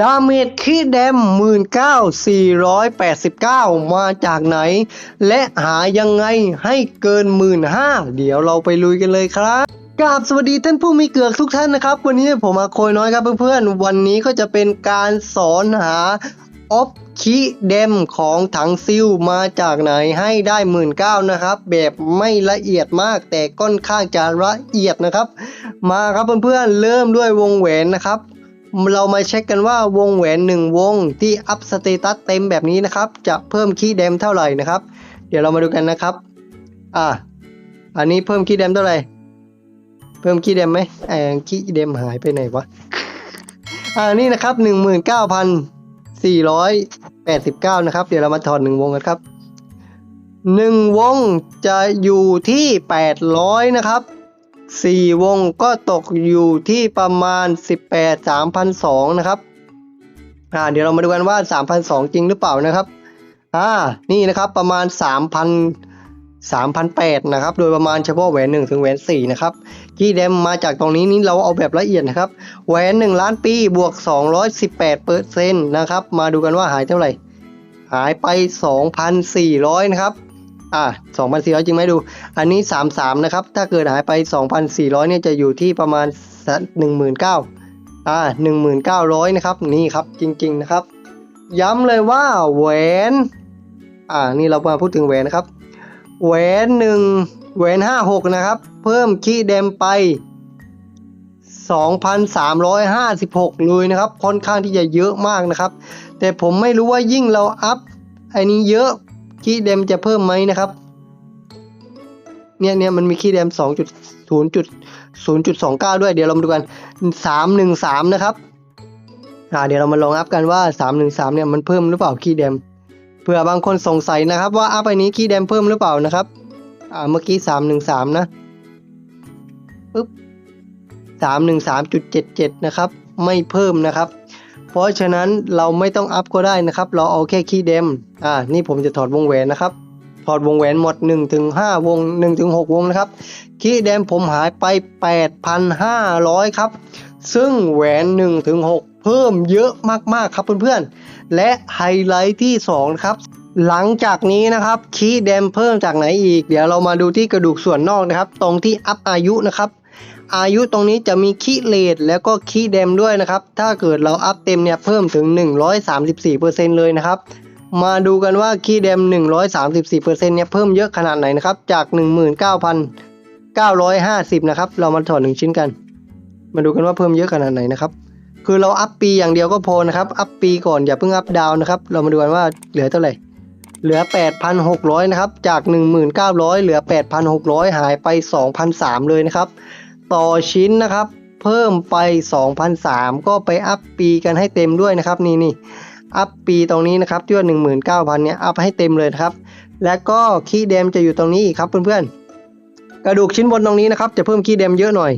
ดาเมจคีแดม 19,489 มาจากไหน และหายังไงให้เกิน 15,000 เดี๋ยวเราไปลุยกันเลยครับกราบสวัสดีท่านผู้มีเกือกทุกท่านนะครับ วันนี้ผมอาโคยน้อยครับเพื่อนๆ วันนี้ก็จะเป็นการสอนหาออฟคีเดมของถังซิลมาจากไหนให้ได้หมื่นเก้านะครับ แบบไม่ละเอียดมากแต่ค่อนข้างจะละเอียดนะครับ มาครับเพื่อนๆเริ่มด้วยวงแหวนนะครับ เรามาเช็คกันว่าวงแหวนหนึ่งวงที่อัพสเตตัสเต็มแบบนี้นะครับ จะเพิ่มคีย์เดมเท่าไหร่นะครับ เดี๋ยวเรามาดูกันนะครับ อะอันนี้เพิ่มคีย์เดมเท่าไหร่ เพิ่มคีย์เดมไหมแองคีย์เดมหายไปไหนวะอ่านี่นะครับหนึ่งหมื่นเก้าพันสี่ร้อยแปดสิบเก้านะครับ เดี๋ยวเรามาถอดหนึ่งวงกันครับหนึ่งวงจะอยู่ที่แปดร้อยนะครับ สี่วงก็ตกอยู่ที่ประมาณ 18 3,002นะครับอ่าเดี๋ยวเรามาดูกันว่า 3,002 จริงหรือเปล่านะครับอ่านี่นะครับประมาณ 3,000 3,008นะครับ โดยประมาณเฉพาะแหวน1ถึงแหวน4นะครับที่เดมมาจากตรงนี้นี่เราเอาแบบละเอียดนะครับ แหวน1ล้านปีบวก 218เปอร์เซ็นต์นะครับ มาดูกันว่าหายเท่าไหร่ หายไป 2,400 นะครับ อ่า2,400 จริงไหมดู อันนี้ 33 นะครับ ถ้าเกิดหายไป 2,400 เนี่ยจะอยู่ที่ประมาณ 19,000อ่า1,900 นะครับ นี่ครับจริง ๆ นะครับ ย้ำเลยว่าแหวนอ่า นี่เรามาพูดถึงแหวนนะครับ แหวนหนึ่งแหวน56นะครับ เพิ่มคีย์เดมไป 2,356เลยนะครับ ค่อนข้างที่จะเยอะมากนะครับ แต่ผมไม่รู้ว่ายิ่งเราอัพไอ้นี้เยอะ คีย์เดมจะเพิ่มไหมนะครับ เนี่ยเนี่ยมันมีคีย์เดมสองจุดศูนย์จุดศูนย์จุดสองเก้าด้วย เดี๋ยวเรามาดูกันสามหนึ่งสามนะครับ อ่า เดี๋ยวเรามาลองอัพกันว่าสามหนึ่งสามเนี่ยมันเพิ่มหรือเปล่าคีย์เดมเผื่อบางคนสงสัยนะครับ ว่าอัพไอ้นี้คีย์เดมเพิ่มหรือเปล่านะครับ อ่า เมื่อกี้สามหนึ่งสามนะปึ๊บสามหนึ่งสามจุดเจ็ดเจ็ดนะครับ ไม่เพิ่มนะครับ ราะฉะนั้นเราไม่ต้องอัพก็ได้นะครับ เราเอาแค่คีย์เดมอ่านี่ผมจะถอดวงแหวนนะครับ ถอดวงแหวนหมด1ถึง5วง1ถึง6วงนะครับคีย์เดมผมหายไป 8,500 ครับ ซึ่งแหวน1ถึง6เพิ่มเยอะมากๆครับเพื่อนๆ และไฮไลท์ที่2ครับหลังจากนี้นะครับคีย์เดมเพิ่มจากไหนอีก เดี๋ยวเรามาดูที่กระดูกส่วนนอกนะครับ ตรงที่อัพอายุนะครับ อายุตรงนี้จะมีคีเลดแล้วก็คีเดมด้วยนะครับ ถ้าเกิดเราอัพเต็มเนี่ยเพิ่มถึง 134%เลยนะครับ มาดูกันว่าคีย์เดม 134%เนี่ยเพิ่มเยอะขนาดไหนนะครับ จาก 19,950 นะครับ เรามาถอดหนึ่งชิ้นกัน มาดูกันว่าเพิ่มเยอะขนาดไหนนะครับ คือเราอัพปีอย่างเดียวก็พอนะครับ อัพปีก่อนอย่าเพิ่งอัพดาวนะครับ เรามาดูกันว่าเหลือเท่าไหร่เหลือ 8,600 นะครับ จาก 1,900 เหลือ 8,600 หายไป 2,003 เลยนะครับ ต่อชิ้นนะครับ เพิ่มไป2,003ก็ไปอัพปีกันให้เต็มด้วยนะครับนี่นี่อัพปีตรงนี้นะครับที่ว่า19,000เนี่ยอัพให้เต็มเลยนะครับ แล้วก็คีย์เดมจะอยู่ตรงนี้อีกครับเพื่อนๆ กระดูกชิ้นบนตรงนี้นะครับจะเพิ่มคีย์เดมเยอะหน่อย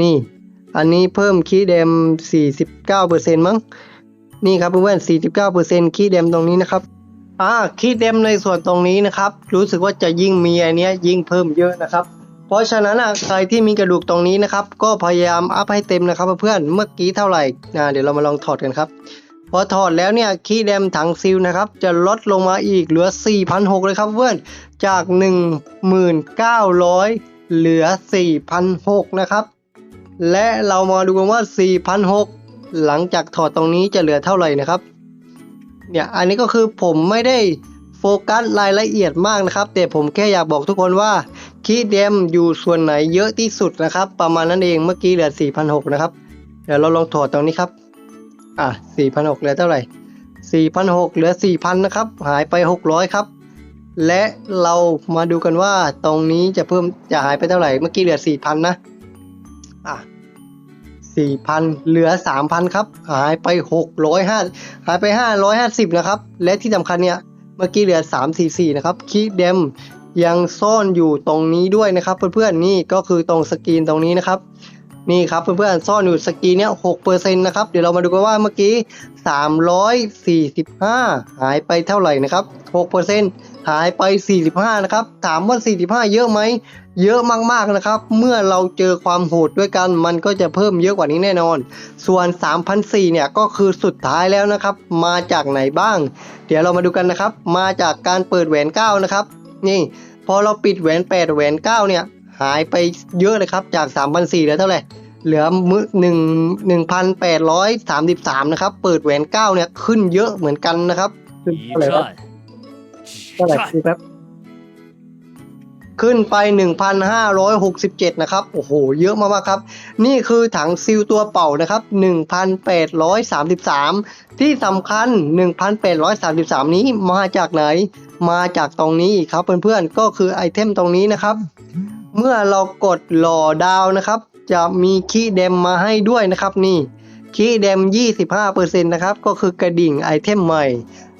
นี่ อันนี้เพิ่มคีย์เดม49%มั้งนี่ครับเพื่อนๆ49%คีย์เดมตรงนี้นะครับอ่าคีย์เดมในส่วนตรงนี้นะครับ รู้สึกว่าจะยิ่งมีอันเนี้ยยิ่งเพิ่มเยอะนะครับ เพราะฉะนั้นอะใครที่มีกระดูกตรงนี้นะครับ ก็พยายามอัพให้เต็มนะครับเพื่อนเมื่อกี้เท่าไหร่อ่าเดี๋ยวเรามาลองถอดกันครับ พอถอดแล้วเนี่ยคีย์เดมถังซิลนะครับ จะลดลงมาอีกเหลือ 4,600เลยครับเพื่อนจาก 1,900 เหลือ 4,600 นะครับ และเรามาดูกันว่า 4,600 หลังจากถอดตรงนี้จะเหลือเท่าไหร่นะครับเนี่ยอันนี้ก็คือผมไม่ได้โฟกัสรายละเอียดมากนะครับ แต่ผมแค่อยากบอกทุกคนว่า คีเดมอยู่ส่วนไหนเยอะที่สุดนะครับ ประมาณนั้นเองเมื่อกี้เหลือ4,600นะครับ เดี๋ยวเราลองถอดตรงนี้ครับ อะ4,600เหลือเท่าไหร่4,600เหลือ 4,000นะครับ หายไป 600 ครับ และเรามาดูกันว่าตรงนี้จะเพิ่มจะหายไปเท่าไหร่ เมื่อกี้เหลือ 4,000 นะ อะ4,000 เหลือ 3,000 ครับ หายไป 605 หายไป 550 นะครับ และที่สำคัญเนี่ย เมื่อกี้เหลือ 344 นะครับ คีเดม ยังซ่อนอยู่ตรงนี้ด้วยนะครับเพื่อนๆนี่ก็คือตรงสกรีนตรงนี้นะครับ นี่ครับเพื่อนๆซ่อนอยู่สกรีนเนี้ยหกเปอร์เซ็นต์นะครับเดี๋ยวเรามาดูกันว่าเมื่อกี้สามร้อยสี่สิบห้าหายไปเท่าไหร่นะครับหกเปอร์เซ็นต์หายไป 45 นะครับ ถามว่า 45 เยอะไหม เยอะมากๆนะครับ เมื่อเราเจอความโหดด้วยกัน มันก็จะเพิ่มเยอะกว่านี้แน่นอน ส่วน 3,004เนี่ยก็คือสุดท้ายแล้วนะครับ มาจากไหนบ้าง เดี๋ยวเรามาดูกันนะครับ มาจากการเปิดแหวน9นะครับ นี่ พอเราปิดแหวน8แหวน9เนี่ย หายไปเยอะเลยครับ จาก3,004เหลือเท่าไหร่เหลือมือหนึ่งหนึ่งพันแปดร้อยสามสิบสามนะครับ เปิดแหวนเก้าเนี่ยขึ้นเยอะเหมือนกันนะครับขึ้นอะไรครับเท่าไหร่ครับขึ้นไป 1,567 นะครับ โอ้โห เยอะมากครับ นี่คือถังซิลตัวเป่านะครับ 1,833 ที่สำคัญ 1,833 นี้มาจากไหน มาจากตรงนี้อีกครับเพื่อนๆก็คือไอเทมตรงนี้นะครับ เมื่อเรากดหล่อดาวนะครับ จะมีคีย์เดมมาให้ด้วยนะครับนี่คีย์เดม 25%นะครับก็คือกระดิ่งไอเทมใหม่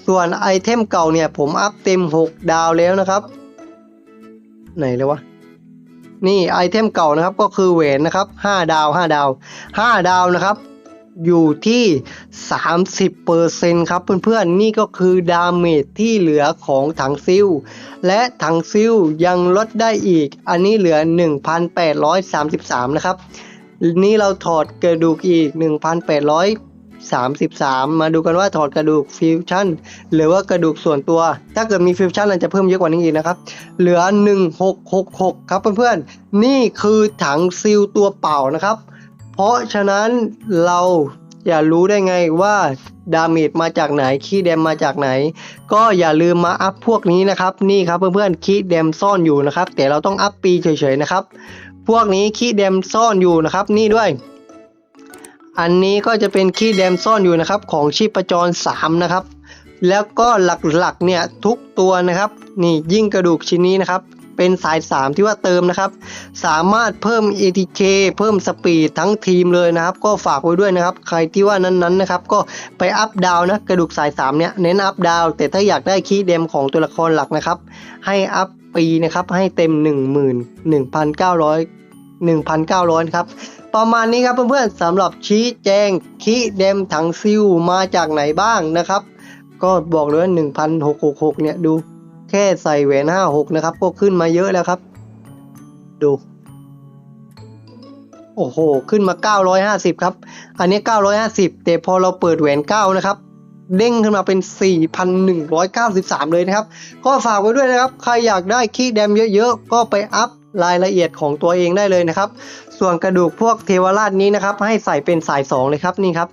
ส่วนไอเทมเก่าเนี่ยผมอัพเต็ม 6 ดาวแล้วนะครับ ไหนเลยวะนี่ไอเทมเก่านะครับก็คือแหวนนะครับ 5 ดาว 5 ดาว 5 ดาวนะครับ อยู่ที่ 30%ครับเพื่อนๆ นี่ก็คือดาเมจที่เหลือของถังซิลและถังซิลยังลดได้อีก อันนี้เหลือ 1,833 นะครับ นี่เราถอดกระดูกอีก 1,833 มาดูกันว่าถอดกระดูกฟิวชั่นหรือว่ากระดูกส่วนตัว ถ้าเกิดมีฟิวชั่นมันจะเพิ่มเยอะกว่านี้อีกนะครับ เหลือ 1666 ครับเพื่อนๆ นี่คือถังซิลตัวเปล่านะครับ เพราะฉะนั้นเราอย่ารู้ได้ไงว่าดาเมจมาจากไหนคีย์เดมมาจากไหน ก็อย่าลืมมาอัพพวกนี้นะครับ นี่ครับเพื่อนๆคีย์เดมซ่อนอยู่นะครับ แต่เราต้องอัพปีเฉยๆนะครับ พวกนี้คีย์เดมซ่อนอยู่นะครับ นี่ด้วย อันนี้ก็จะเป็นคีย์เดมซ่อนอยู่นะครับ ของชีพจร 3 นะครับ แล้วก็หลักๆเนี่ยทุกตัวนะครับ นี่ยิ่งกระดูกชิ้นนี้นะครับ เป็นสาย 3 ที่ว่าเติมนะครับ สามารถเพิ่ม ATK เพิ่มสปีดทั้งทีมเลยนะครับ ก็ฝากไว้ด้วยนะครับ ใครที่ว่านั้นๆนะครับ ก็ไปอัพดาวนะ กระดูกสาย 3 เนี่ย เน้นอัพดาว แต่ถ้าอยากได้คีย์เดมของตัวละครหลักนะครับ ให้อัพปีนะครับ ให้เต็ม 11,900 1,900 ครับ ประมาณนี้ครับเพื่อนๆสำหรับชี้แจงคีย์เดมถังซิลมาจากไหนบ้างนะครับ ก็บอกเลยว่า1,666 เนี่ยดู แค่ใส่แหวน56นะครับ ก็ขึ้นมาเยอะแล้วครับ ดู โอ้โห ขึ้นมา 950 ครับ อันนี้ 950 แต่พอเราเปิดแหวน 9 นะครับ เด้งขึ้นมาเป็น 4,193 เลยนะครับ ก็ฝากไว้ด้วยนะครับ ใครอยากได้คีย์แดมเยอะๆ ก็ไปอัพรายละเอียดของตัวเองได้เลยนะครับ ส่วนกระดูกพวกเทวราชนี้นะครับ ให้ใส่เป็นสาย 2 เลยครับนี่ครับ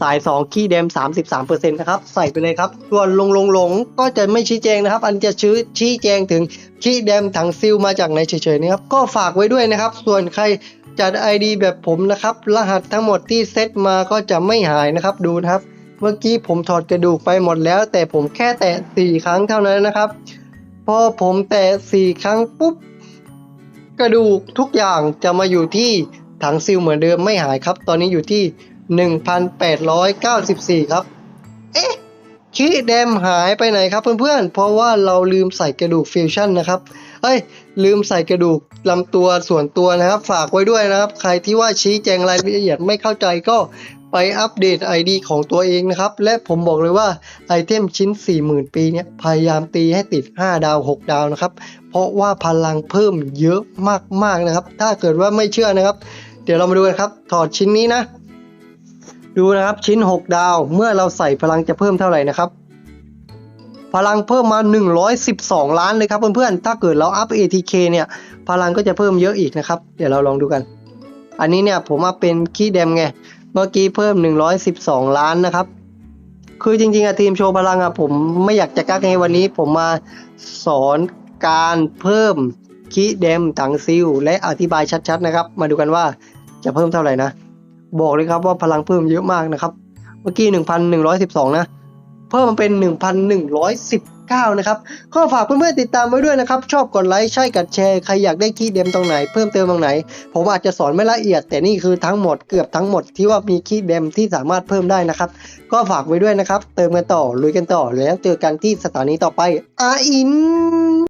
สาย2คีย์เดม 33%นะครับ ใส่ไปเลยครับ ส่วนลงลงหลงก็จะไม่ชี้แจงนะครับ อันจะชี้ชี้แจงถึงคีย์เดมถังซิลมาจากไหนเฉยๆนะครับ ก็ฝากไว้ด้วยนะครับ ส่วนใครจัด ID แบบผมนะครับ รหัสทั้งหมดที่เซตมาก็จะไม่หายนะครับ ดูนะครับ เมื่อกี้ผมถอดกระดูกไปหมดแล้ว แต่ผมแค่แตะ 4 ครั้งเท่านั้นนะครับ พอผมแตะ 4 ครั้งปุ๊บ กระดูกทุกอย่างจะมาอยู่ที่ถังซิลเหมือนเดิมไม่หายครับ ตอนนี้อยู่ที่ 1,894 ครับ เอ๊ะคีเดมหายไปไหนครับเพื่อนๆ เพราะว่าเราลืมใส่กระดูกฟิวชั่นนะครับ เอ้ย ลืมใส่กระดูกลำตัวส่วนตัวนะครับ ฝากไว้ด้วยนะครับ ใครที่ว่าชี้แจงรายละเอียดไม่เข้าใจก็ไปอัปเดต ID ของตัวเองนะครับ และผมบอกเลยว่าไอเทมชิ้น 40,000 ปีเนี่ยพยายามตีให้ติด 5 ดาว 6 ดาวนะครับ เพราะว่าพลังเพิ่มเยอะมากๆนะครับ ถ้าเกิดว่าไม่เชื่อนะครับ เดี๋ยวเรามาดูกันครับ ถอดชิ้นนี้นะ ดูนะครับชิ้น 6 ดาวเมื่อเราใส่พลังจะเพิ่มเท่าไหร่นะครับ พลังเพิ่มมา 112 ล้านเลยครับเพื่อนๆถ้าเกิดเราอัพ ATK เนี่ย พลังก็จะเพิ่มเยอะอีกนะครับ เดี๋ยวเราลองดูกัน อันนี้เนี่ยผมมาเป็นคีย์เดมไงเมื่อกี้เพิ่ม 112 ล้านนะครับ คือจริงๆอะทีมโชว์พลังอะผมไม่อยากจะกักไงวันนี้ ผมมาสอนการเพิ่มคีย์เดมถังซิลและอธิบายชัดๆนะครับ มาดูกันว่าจะเพิ่มเท่าไหร่นะ บอกเลยครับว่าพลังเพิ่มเยอะมากนะครับ เมื่อกี้ 1,112 นะ เพิ่มมาเป็น 1,119 นะครับ ก็ฝากเพื่อนๆติดตามไว้ด้วยนะครับ ชอบกดไลค์ ใช่กัดแชร์ ใครอยากได้คีย์เดมตรงไหน เพิ่มเติมตรงไหน ผมอาจจะสอนไม่ละเอียด แต่นี่คือทั้งหมดเกือบทั้งหมดที่ว่ามีคีย์เดมที่สามารถเพิ่มได้นะครับ ก็ฝากไว้ด้วยนะครับ เติมกันต่อลุยกันต่อแล้วเจอกันที่สถานีต่อไปอาอิน